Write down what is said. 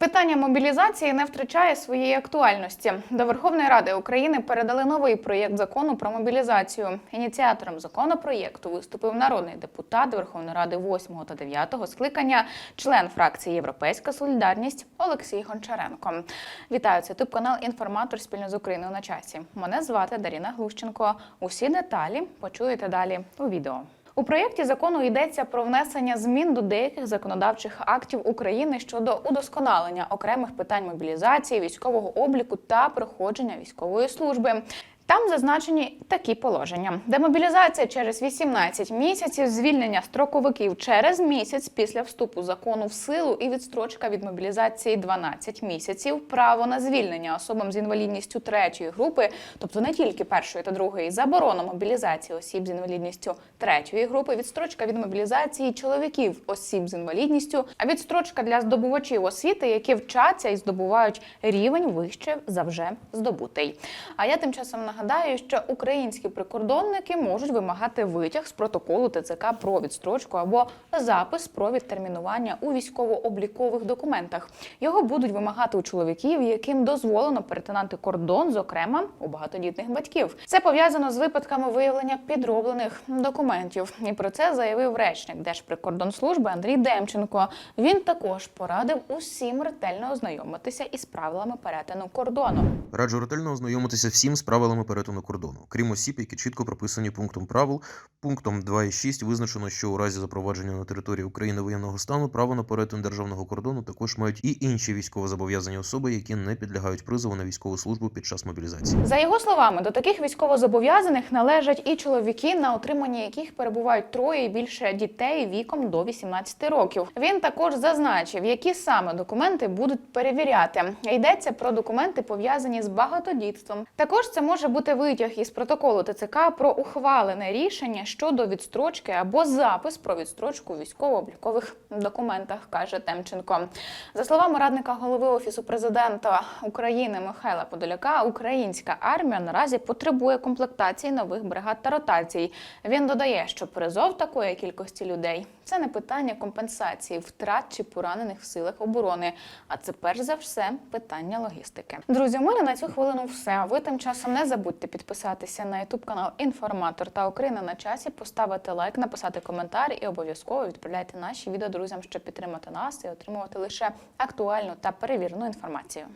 Питання мобілізації не втрачає своєї актуальності. До Верховної Ради України передали новий проєкт закону про мобілізацію. Ініціатором законопроєкту виступив народний депутат Верховної Ради 8 та 9 скликання, член фракції Європейська Солідарність Олексій Гончаренко. Вітаю це ютуб канал Інформатор спільно з Україною на часі. Мене звати Даріна Глущенко. Усі деталі почуєте далі у відео. У проєкті закону йдеться про внесення змін до деяких законодавчих актів України щодо удосконалення окремих питань мобілізації, військового обліку та проходження військової служби. Там зазначені такі положення: демобілізація через 18 місяців, звільнення строковиків через місяць після вступу закону в силу і відстрочка від мобілізації 12 місяців, право на звільнення особам з інвалідністю третьої групи, тобто не тільки першої та другої, заборона мобілізації осіб з інвалідністю третьої групи, відстрочка від мобілізації чоловіків осіб з інвалідністю, а відстрочка для здобувачів освіти, які вчаться і здобувають рівень вище за вже здобутий. А я тим часом нагадаю, що українські прикордонники можуть вимагати витяг з протоколу ТЦК про відстрочку або запис про відтермінування у військово-облікових документах. Його будуть вимагати у чоловіків, яким дозволено перетинати кордон, зокрема у багатодітних батьків. Це пов'язано з випадками виявлення підроблених документів. І про це заявив речник Держприкордонслужби Андрій Демченко. Він також порадив усім ретельно ознайомитися із правилами перетину кордону. Раджу ретельно ознайомитися всім з правилами перетину кордону, крім осіб, які чітко прописані пунктом правил. Пунктом 2.6 визначено, що у разі запровадження на території України воєнного стану право на перетин державного кордону також мають і інші військовозобов'язані особи, які не підлягають призову на військову службу під час мобілізації. За його словами, до таких військовозобов'язаних належать і чоловіки, на утриманні яких перебувають троє і більше дітей віком до 18 років. Він також зазначив, які саме документи будуть перевіряти. Йдеться про документи пов'язані з багатодітством. Також це може бути витяг із протоколу ТЦК про ухвалене рішення щодо відстрочки або запис про відстрочку військово-облікових документах, каже Темченко. За словами радника голови офісу президента України Михайла Подоляка, українська армія наразі потребує комплектації нових бригад та ротацій. Він додає, що призов такої кількості людей це не питання компенсації втрат чи поранених в силах оборони, а це перш за все питання логістики. Друзі, у мене на цю хвилину все. Ви тим часом не забудьте підписатися на ютуб канал Інформатор та Україна на часі, поставити лайк, написати коментар і обов'язково відправляйте наші відео друзям, щоб підтримати нас і отримувати лише актуальну та перевірну інформацію.